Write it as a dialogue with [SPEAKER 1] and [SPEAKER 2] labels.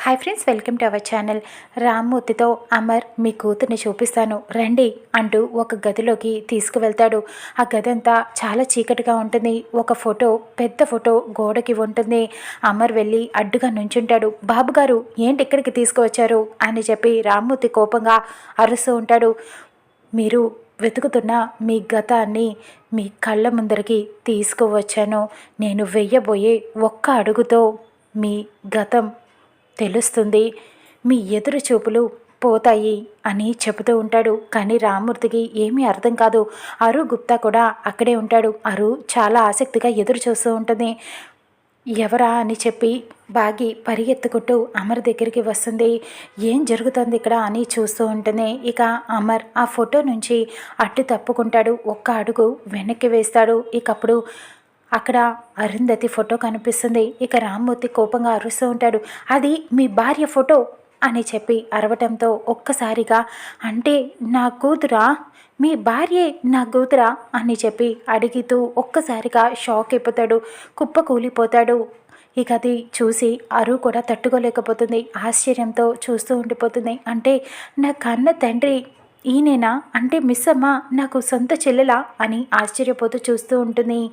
[SPEAKER 1] Hi friends welcome to our channel రామ్మూర్తితో Amar మీ కూతుర్ని చూపిస్తాను. రండి అంటూ ఒక గదిలోకి తీసుకువెళ్తాడు. ఆ గది అంతా చాలా చీకటిగా ఉంటుంది. ఒక ఫోటో పెద్ద ఫోటో గోడకి ఉంటుంది. అమర్ వెళ్ళి అడ్డుగా నుంచుంటాడు. బాబు గారు ఏంటి ఇక్కడికి తీసుకువచ్చారు? అని చెప్పి రామ్మూర్తి కోపంగా అరుస్తూ ఉంటాడు. మీరు వెతుకుతున్న మీ గతాన్ని మీ కళ్ళ ముందరికి తీసుకువచ్చాను. నేను వెయ్యబోయే ఒక్క అడుగుతో మీ గతం తెలుస్తుంది. మీ ఎదురు చూపులు పోతాయి అని చెబుతూ ఉంటాడు. కానీ రామ్మూర్తికి ఏమీ అర్థం కాదు. అరు గుప్తా కూడా అక్కడే ఉంటాడు. అరు చాలా ఆసక్తిగా ఎదురు చూస్తూ ఉంటుంది. ఎవరా అని చెప్పి బాగి పరిగెత్తుకుంటూ అమర్ దగ్గరికి వస్తుంది. ఏం జరుగుతుంది ఇక్కడ అని చూస్తూ ఉంటుంది. ఇక అమర్ ఆ ఫోటో నుంచి అడ్డు తప్పుకుంటాడు. ఒక్క అడుగు వెనక్కి వేస్తాడు. ఇకప్పుడు అక్కడ అరుంధతి ఫోటో కనిపిస్తుంది. ఇక రామ్మూర్తి కోపంగా అరుస్తూ ఉంటాడు. అది మీ భార్య ఫోటో అని చెప్పి అరవటంతో ఒక్కసారిగా అంటే నా కూతురా మీ భార్యే నా కూతురా అని చెప్పి అడిగితూ ఒక్కసారిగా షాక్ అయిపోతాడు. కుప్ప కూలిపోతాడు. ఇక అది చూసి అరు కూడా తట్టుకోలేకపోతుంది. ఆశ్చర్యంతో చూస్తూ ఉండిపోతుంది. అంటే నా కన్న తండ్రి ఈయనేనా? అంటే మిస్ అమ్మ నాకు సొంత చెల్లెలా? అని ఆశ్చర్యపోతూ చూస్తూ ఉంటుంది.